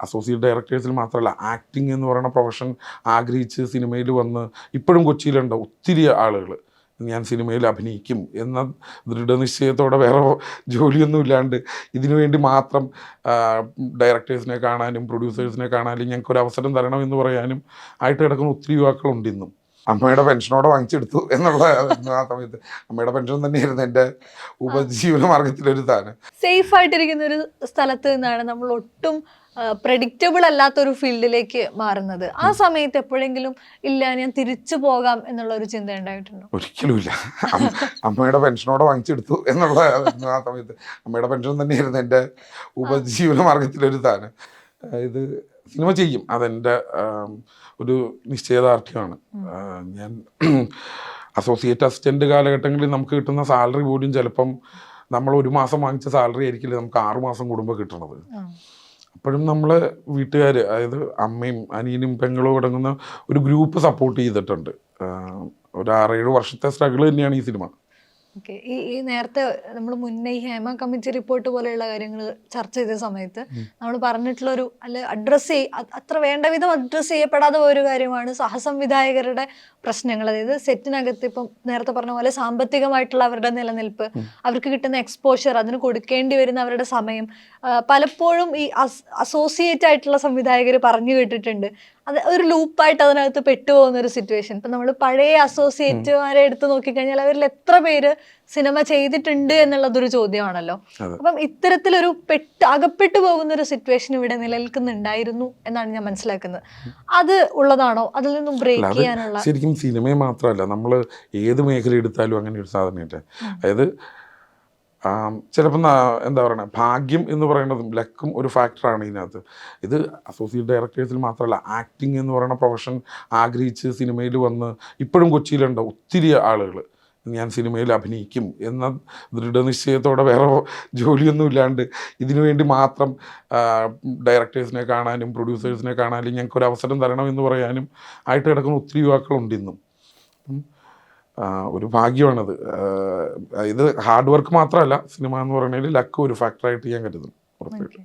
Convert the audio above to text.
Associate ഡയറക്ടേഴ്സിൽ മാത്രമല്ല acting എന്ന് പറയുന്ന പ്രൊഫഷൻ ആഗ്രഹിച്ച് സിനിമയിൽ വന്ന് ഇപ്പോഴും കൊച്ചിയിലുണ്ട് ഒത്തിരി ആളുകൾ ഞാൻ സിനിമയിൽ അഭിനയിക്കും എന്ന ദൃഢനിശ്ചയത്തോടെ വേറെ ജോലിയൊന്നും ഇല്ലാണ്ട് ഇതിനു വേണ്ടി മാത്രം ഡയറക്ടേഴ്സിനെ കാണാനും പ്രൊഡ്യൂസേഴ്സിനെ കാണാനും ഞങ്ങൾക്ക് ഒരു അവസരം തരണം എന്ന് പറയാനും ആയിട്ട് കിടക്കുന്ന ഒത്തിരി യുവാക്കളുണ്ട് ഇന്നും. അമ്മയുടെ പെൻഷനോടെ വാങ്ങിച്ചെടുത്തു എന്നുള്ള ആ സമയത്ത്. അമ്മയുടെ പെൻഷൻ തന്നെയായിരുന്നു എന്റെ ഉപജീവന മാർഗത്തിലൊരു സാധനം സേഫ് ആയിട്ടിരിക്കുന്ന ഒരു സ്ഥലത്ത് നിന്നാണ് നമ്മൾ ഒട്ടും പ്രഡിക്റ്റബിൾ അല്ലാത്ത ഒരു ഫീൽഡിലേക്ക് മാറുന്നത്. ആ സമയത്ത് എപ്പോഴെങ്കിലും ഇല്ല ഞാൻ തിരിച്ചു പോകാം എന്നുള്ള ഒരു ചിന്ത ഉണ്ടായിട്ടുണ്ടോ? ഒരിക്കലുമില്ല. അമ്മ- അമ്മയുടെ പെൻഷനോടെ വാങ്ങിച്ചെടുത്തു എന്നുള്ള ആ സമയത്ത്. അമ്മയുടെ പെൻഷൻ തന്നെയായിരുന്നു എന്റെ ഉപജീവന മാർഗത്തിലൊരു സാധനം ഇത് സിനിമ ചെയ്യും. അതെന്റെ ഒരു നിശ്ചയദാർഢ്യമാണ്. ഞാൻ അസോസിയേറ്റ് അസിസ്റ്റന്റ് കാലഘട്ടങ്ങളിൽ നമുക്ക് കിട്ടുന്ന സാലറി പോലും ചിലപ്പം നമ്മൾ ഒരു മാസം വാങ്ങിച്ച സാലറി ആയിരിക്കില്ല നമുക്ക് ആറു മാസം കൂടുമ്പോൾ കിട്ടണത്. അപ്പോഴും നമ്മൾ വീട്ടുകാർ അതായത് അമ്മയും അനിയനും പെങ്ങളും അടങ്ങുന്ന ഒരു ഗ്രൂപ്പ് സപ്പോർട്ട് ചെയ്തിട്ടുണ്ട്. ഒരു ആറേഴ് വർഷത്തെ സ്ട്രഗിൾ തന്നെയാണ് ഈ സിനിമ. ഓക്കെ. ഈ ഈ നേരത്തെ നമ്മൾ മുന്നേ ഈ ഹേമ കമ്മിറ്റി റിപ്പോർട്ട് പോലെയുള്ള കാര്യങ്ങൾ ചർച്ച ചെയ്ത സമയത്ത് നമ്മൾ പറഞ്ഞിട്ടുള്ള ഒരു അല്ലെ അഡ്രസ്സ് ചെയ് അത്ര വേണ്ട വിധം അഡ്രസ്സ് ചെയ്യപ്പെടാതെ ഒരു കാര്യമാണ് സഹസംവിധായകരുടെ പ്രശ്നങ്ങൾ അതായത് സെറ്റിനകത്ത് ഇപ്പം നേരത്തെ പറഞ്ഞ പോലെ സാമ്പത്തികമായിട്ടുള്ള അവരുടെ നിലനിൽപ്പ് അവർക്ക് കിട്ടുന്ന എക്സ്പോഷർ അതിന് കൊടുക്കേണ്ടി വരുന്ന അവരുടെ സമയം പലപ്പോഴും ഈ അസോസിയേറ്റ് ആയിട്ടുള്ള സംവിധായകർ പറഞ്ഞു കേട്ടിട്ടുണ്ട്. അത് ഒരു ലൂപ്പായിട്ട് അതിനകത്ത് പെട്ടുപോകുന്ന ഒരു സിറ്റുവേഷൻ ഇപ്പം നമ്മൾ പഴയ അസോസിയേറ്റുമാരെ എടുത്ത് നോക്കിക്കഴിഞ്ഞാൽ അവരിൽ എത്ര പേര് സിനിമ ചെയ്തിട്ടുണ്ട് എന്നുള്ളതൊരു ചോദ്യമാണല്ലോ. അപ്പം ഇത്തരത്തിലൊരു പെട്ട് അകപ്പെട്ടു പോകുന്ന ഒരു സിറ്റുവേഷൻ ഇവിടെ നിലനിൽക്കുന്നുണ്ടായിരുന്നു എന്നാണ് ഞാൻ മനസ്സിലാക്കുന്നത്. അത് ഉള്ളതാണോ? അതിൽ നിന്നും ബ്രേക്ക് ചെയ്യാനുള്ള ശരിക്കും സിനിമയെ മാത്രമല്ല നമ്മൾ ഏത് മേഖല എടുത്താലും അങ്ങനെ ഒരു സാധനമില്ല അതായത് ചിലപ്പോൾ എന്താ പറയുക ഭാഗ്യം എന്ന് പറയുന്നതും ലക്കും ഒരു ഫാക്ടറാണ് ഇതിനകത്ത്. ഇത് അസോസിയേറ്റ് ഡയറക്ടേഴ്സിൽ മാത്രമല്ല ആക്ടിങ് എന്ന് പറയുന്ന പ്രൊഫഷൻ ആഗ്രഹിച്ച് സിനിമയിൽ വന്ന് ഇപ്പോഴും കൊച്ചിയിലുണ്ട് ഒത്തിരി ആളുകൾ. ഞാൻ സിനിമയിൽ അഭിനയിക്കും എന്ന ദൃഢനിശ്ചയത്തോടെ വേറെ ജോലിയൊന്നും ഇല്ലാണ്ട് ഇതിനു വേണ്ടി മാത്രം ഡയറക്ടേഴ്സിനെ കാണാനും പ്രൊഡ്യൂസേഴ്സിനെ കാണാനും ഞങ്ങൾക്ക് ഒരു അവസരം തരണം എന്ന് പറയാനും ആയിട്ട് കിടക്കുന്ന ഒത്തിരി യുവാക്കളുണ്ട് ഇന്നും. ഒരു ഭാഗ്യമാണത് ഇത് ഹാർഡ് വർക്ക് മാത്രമല്ല സിനിമ എന്ന് പറയുന്നതിൽ ലക്ക് ഒരു ഫാക്ടറായിട്ട് ചെയ്യാൻ കരുതുന്നു ഉറപ്പായിട്ടും.